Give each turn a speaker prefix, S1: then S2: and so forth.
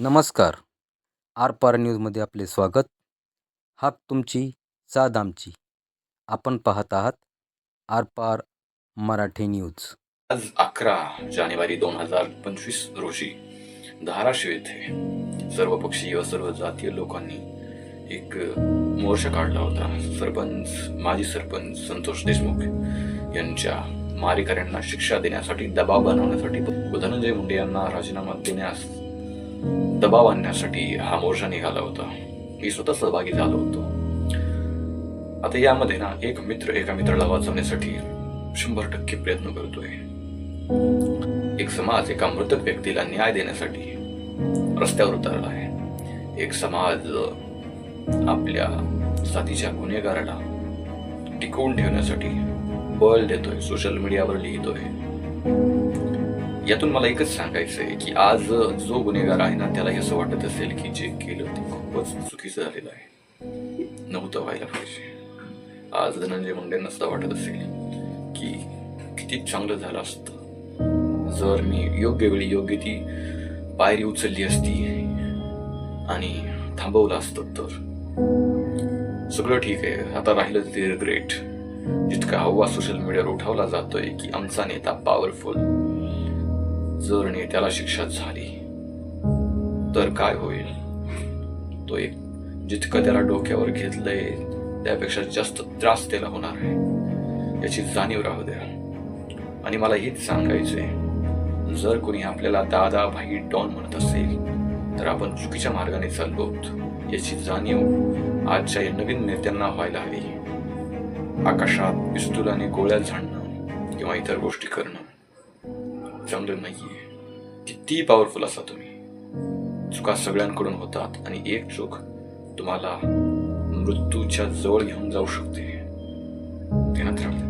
S1: नमस्कार. आर पार न्यूजमध्ये आपले स्वागत. हाक तुमची साद आमची. आपण पाहत आहात आर पार मराठी न्यूज.
S2: आज अकरा जानेवारी दोन हजार पंचवीस रोजी धाराशिव येथे सर्वपक्षीय व सर्व जातीय लोकांनी एक मोर्चा काढला होता. सरपंच माजी सरपंच संतोष देशमुख यांच्या मारेकऱ्यांना शिक्षा देण्यासाठी दबाव बनवण्यासाठी धनंजय मुंडे यांना राजीनामा देण्यास दबाव आणण्यासाठी हा मोर्चा निघाला होता. मी स्वतः सहभागी झालो होतो. आता यामध्ये ना एक मित्र एका मित्राला वाचवण्यासाठी शंभर टक्के प्रयत्न करतोय. एक समाज एका मृतक व्यक्तीला न्याय देण्यासाठी रस्त्यावर उतरला आहे. एक समाज आपल्या साथीच्या गुन्हेगाराला टिकवून ठेवण्यासाठी बळ देतोय सोशल मीडियावर लिहितोय. यातून मला एकच सांगायचं आहे की आज जो गुन्हेगार आहे ना त्याला असं वाटत असेल की जे केलं ते खूपच चुकीचं झालेलं आहे. नव्हतं व्हायला पाहिजे. आज धनंजय मुंडेंना सुद्धा वाटत असेल की किती चांगलं झालं असतं. जर मी योग्य वेळी योग्य ती पायरी उचलली असती आणि थांबवलं असतं तर. सगळं ठीक आहे. आता राहिलं ते ग्रेट जितका हवा सोशल मीडियावर उठवला जातोय की आमचा नेता पॉवरफुल जर नेत्याला शिक्षा झाली तर काय होईल? तो एक जितकं त्याला डोक्यावर घेतलंय त्यापेक्षा जास्त त्रास त्याला होणार आहे. याची जाणीव राहू द्या. आणि मला हेच सांगायचंय जर कोणी आपल्याला दादा भाई डॉन म्हणत असेल तर आपण चुकीच्या मार्गाने चाललो आहोत. याची जाणीव आजच्या या नवीन नेत्यांना व्हायला हवी. आकाशात पिस्तुलाने गोळ्या झाडणं किंवा इतर गोष्टी करणं. चांगलं नाहीये. किती पॉवरफुल असा तुम्ही. चुका सगळ्यांकडून होतात आणि एक चूक तुम्हाला मृत्यूच्या जवळ घेऊन जाऊ शकते. ध्यानात राहा.